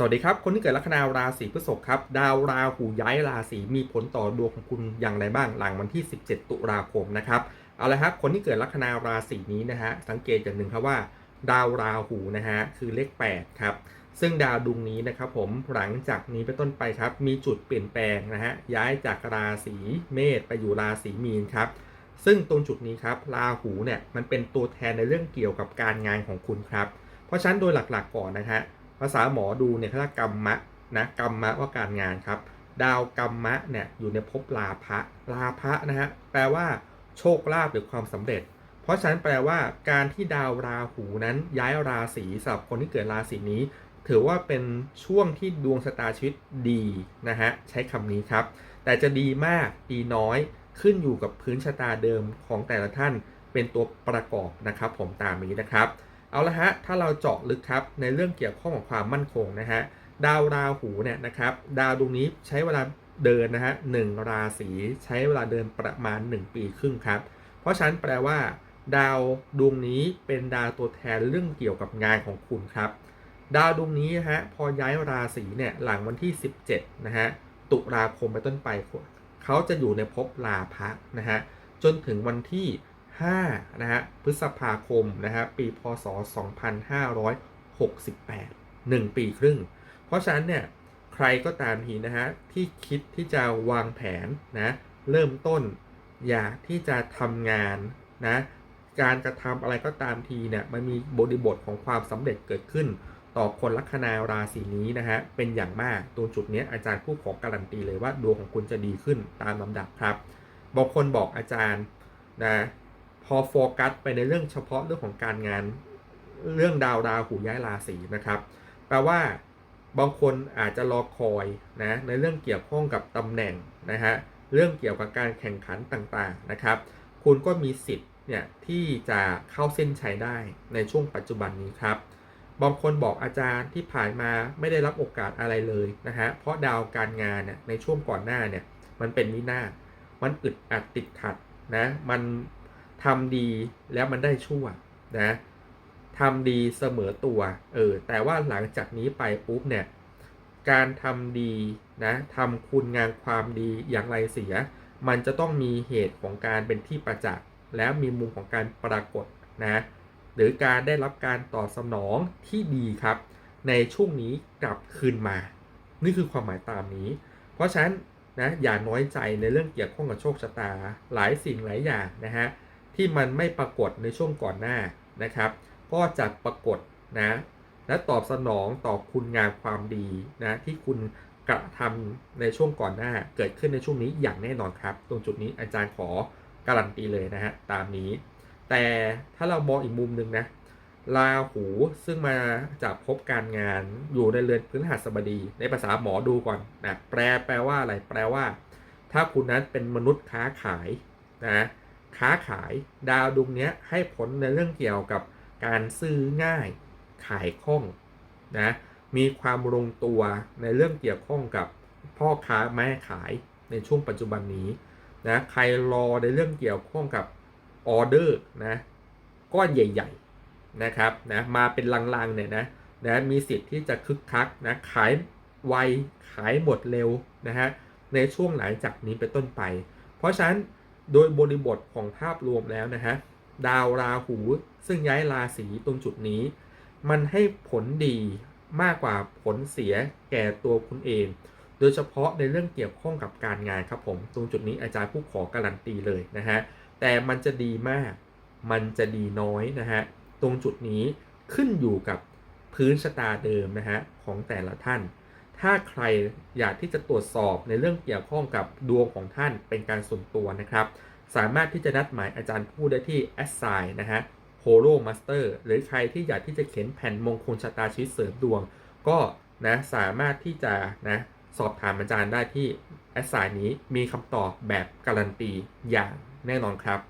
สวัสดีครับ คนที่เกิดลัคนาราศีพฤษภครับ ดาวราหูย้ายราศีมีผลต่อดวงของคุณอย่างไรบ้างหลังวันที่ 17 ตุลาคมนะครับเอาละครับคนที่เกิดลัคนาราศีนี้นะฮะสังเกตอย่างหนึ่งครับว่า ดาวราหูนะฮะคือเลข8ครับซึ่งดาวดวงนี้นะครับผมหลังจากนี้เป็นต้นไปครับ มีจุดเปลี่ยนแปลงนะฮะย้ายจากราศีเมษไปอยู่ราศีมีนครับซึ่งตรงจุดนี้ครับราหูเนี่ยมันเป็นตัวแทนในเรื่องเกี่ยวกับการงานของคุณครับเพราะฉะนั้นโดยหลักๆก่อนนะฮะ ภาษาหมอดูเนี่ยเขาเรียกกรรมะนะกรรมะว่าการงานครับ ดาวกรรมะเนี่ยอยู่ในภพลาภะลาภะนะฮะแปลว่าโชคลาภหรือความสำเร็จ เพราะฉะนั้นแปลว่าการที่ดาวราหูนั้นย้ายราศีสำหรับคนที่เกิดราศีนี้ ถือว่าเป็นช่วงที่ดวงชะตาชีวิตดีนะฮะใช้คำนี้ครับ แต่จะดีมากดีน้อยขึ้นอยู่กับพื้นชะตาเดิมของแต่ละท่านเป็นตัวประกอบนะครับ ผมตามนี้นะครับ เอาละฮะ ถ้าเราเจาะลึกครับในเรื่องเกี่ยวข้องกับความมั่นคงนะฮะ ดาวราหูเนี่ยนะครับ ดาวดวงนี้ใช้เวลาเดินนะฮะหนึ่งราศีใช้เวลาเดินประมาณ 1 ปีครึ่งครับ เพราะฉะนั้นแปลว่า ดาวดวงนี้เป็นดาวตัวแทนเรื่องเกี่ยวกับงานของคุณครับ ดาวดวงนี้ฮะพอย้ายราศีเนี่ยหลังวันที่ 17นะฮะตุลาคมไปต้นไปเขาจะอยู่ในภพลาภะนะฮะจนถึงวันที่ 5นะฮะพฤษภาคมนะฮะปีพศ 2568 1 ปีครึ่ง เพราะฉะนั้นเนี่ยใครก็ตามทีนะฮะที่คิดที่จะวางแผนนะเริ่มต้นอยากที่จะทำงานนะการกระทำอะไรก็ตามทีเนี่ยมันมีบริบทของความสำเร็จเกิดขึ้น ต่อคนลัคนาราศีนี้นะฮะเป็นอย่างมากตรงจุดนี้อาจารย์ผู้ขอการันตีเลยว่าดวงของคุณจะดีขึ้นตามลำดับครับบางคนบอกอาจารย์นะ พอโฟกัสไปในเรื่องเฉพาะเรื่องของการงานเรื่องดาวราหูย้ายราศีนะครับแปลว่าบางคนอาจจะรอคอยนะในเรื่องเกี่ยวข้องกับตำแหน่งนะฮะเรื่องเกี่ยวกับการแข่งขันต่างๆนะครับ คุณก็มีสิทธิ์เนี่ยที่จะเข้าเส้นชัยได้ในช่วงปัจจุบันนี้ครับบางคนบอกอาจารย์ที่ผ่านมาไม่ได้รับโอกาสอะไรเลยนะฮะเพราะดาวการงานเนี่ยในช่วงก่อนหน้าเนี่ยมันเป็นวินาศมันอึดอัดติดขัดนะมัน ทำดีแล้วมันได้ชั่วนะทำดีเสมอตัวเออแต่ว่าหลังจากนี้ไปปุ๊บเนี่ยการทำดีนะทำคุณงามความดีอย่างไรเสีย มันจะต้องมีเหตุของการเป็นที่ประจักษ์แล้วมีมุมของการปรากฏนะหรือการได้รับการตอบสนองที่ดีครับ ในช่วงนี้กลับคืนมา นี่คือความหมายตามนี้ เพราะฉะนั้นนะอย่าน้อยใจในเรื่องเกี่ยวข้องกับโชคชะตาหลายสิ่งหลายอย่างนะฮะ ที่มันไม่ปรากฏในช่วงก่อนหน้านะครับ ก็จะปรากฏนะและตอบสนองต่อคุณงามความดีนะที่คุณกระทำในช่วงก่อนหน้าเกิดขึ้นในช่วงนี้อย่างแน่นอนครับ ตรงจุดนี้อาจารย์ขอการันตีเลยนะฮะตามนี้ แต่ถ้าเรามองอีกมุมหนึ่งนะลาหูซึ่งมาจากพบการงานอยู่ในเรือนพื้นหัสบดี ในภาษาหมอดูก่อนนะแปลแปลว่าอะไรแปลว่า ถ้าคุณนั้นเป็นมนุษย์ค้าขายนะ ค้าขายดาวดวงนี้ให้ผลในเรื่องเกี่ยวกับการซื้อง่ายขายคล่องนะมีความลงตัวในเรื่องเกี่ยวข้องกับพ่อค้าแม่ขายในช่วงปัจจุบันนี้นะใครรอในเรื่องเกี่ยวข้องกับออเดอร์นะก้อนใหญ่ๆนะครับนะมาเป็นลังๆเนี่ยนะนะมีสิทธิ์ที่จะคึกคักนะขายไวขายหมดเร็วนะฮะในช่วงหลังจากนี้เป็นต้นไป เพราะฉะนั้น โดยบริบทของภาพรวมแล้วนะฮะดาวราหู ซึ่งย้ายราศีตรงจุดนี้ มันให้ผลดีมากกว่าผลเสียแก่ตัวคุณเอง โดยเฉพาะในเรื่องเกี่ยวข้องกับการงานครับผม ตรงจุดนี้อาจารย์ผู้ขอการันตีเลยนะฮะแต่มันจะดีมาก มันจะดีน้อยนะฮะตรงจุดนี้ขึ้นอยู่กับพื้นชะตาเดิมนะฮะของแต่ละท่าน ถ้าใครอยากที่จะตรวจสอบในเรื่องเกี่ยวข้องกับดวงของท่านเป็นการส่วนตัวนะครับ สามารถที่จะนัดหมายอาจารย์ผู้ได้ที่ a s s i g n นะฮะ h o l o Master หรือใครที่อยากที่จะเขียนแผ่นมงคลชะตาชีวิตเสริมดวง ก็นะสามารถที่จะนะสอบถามอาจารย์ได้ที่ a s s i g n นี้มีคำตอบแบบการันตีอย่างแน่นอนครับ